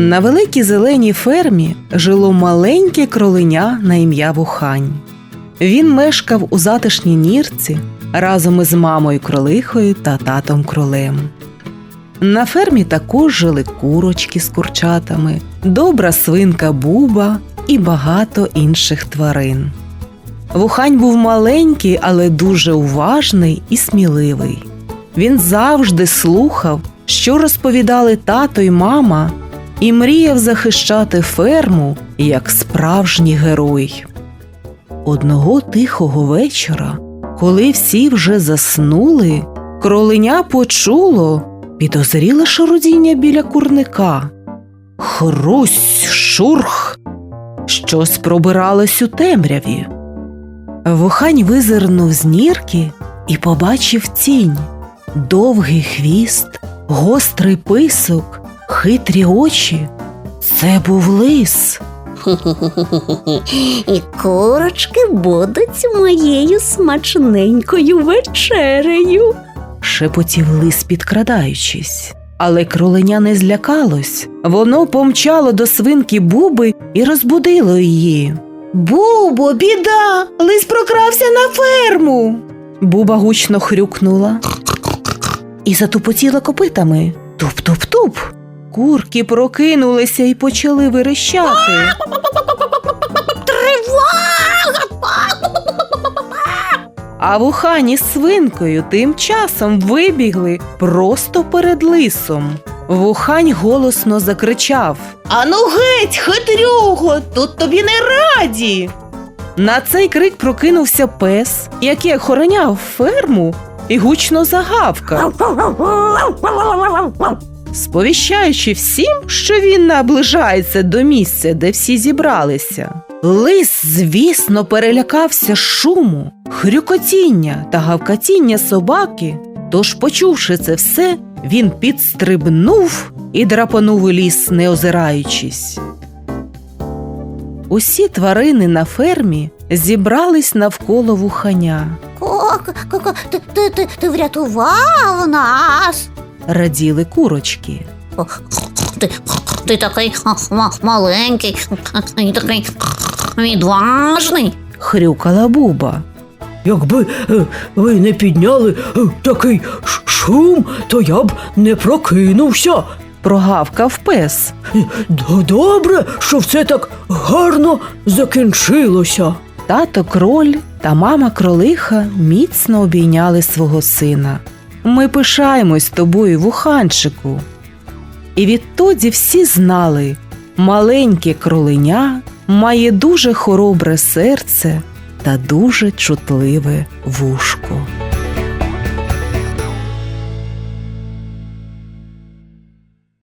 На великій зеленій фермі жило маленьке кроленя на ім'я Вухань. Він мешкав у затишній нірці разом із мамою кролихою та татом кролем. На фермі також жили курочки з курчатами, добра свинка Буба і багато інших тварин. Вухань був маленький, але дуже уважний і сміливий. Він завжди слухав, що розповідали тато й мама, і мріяв захищати ферму як справжній герой. Одного тихого вечора, коли всі вже заснули, кроленя почуло підозріле шарудіння біля курника. Хрусь, шурх, щось пробиралось у темряві. Вухань визирнув з нірки і побачив тінь, довгий хвіст, гострий писок, хитрі очі. Це був лис. І курочки будуть моєю смачненькою вечерею. шепотів лис, підкрадаючись. Але кроленя не злякалось. Воно помчало до свинки Буби і розбудило її. Бубо, біда! Лис прокрався на ферму. Буба гучно хрюкнула і затупотіла копитами. Туп-туп-туп. Курки прокинулися і почали верещати. А вухані з свинкою тим часом вибігли просто перед лисом. Вухань голосно закричав Ану геть, хитрюго, тут тобі не раді. На цей крик прокинувся пес, який охороняв ферму і гучно загавкав, сповіщаючи всім, що він наближається до місця, де всі зібралися. Лис, звісно, перелякався шуму, хрюкотіння та гавкатіння собаки. Тож, почувши це все, він підстрибнув і драпанув у ліс, не озираючись. Усі тварини на фермі зібрались навколо вуханя. Ко- ти, ти, ти, ти врятував нас. Раділи курочки. Ти, ти такий маленький, і такий відважний. Хрюкала буба. Якби е, ви не підняли е, такий шум, то я б не прокинувся. Прогавкав пес. Е, Добре, що все так гарно закінчилося. Тато кроль та мама кролиха міцно обійняли свого сина. Ми пишаємось тобою, вуханчику. І відтоді всі знали, маленьке кроленя має дуже хоробре серце та дуже чутливе вушко.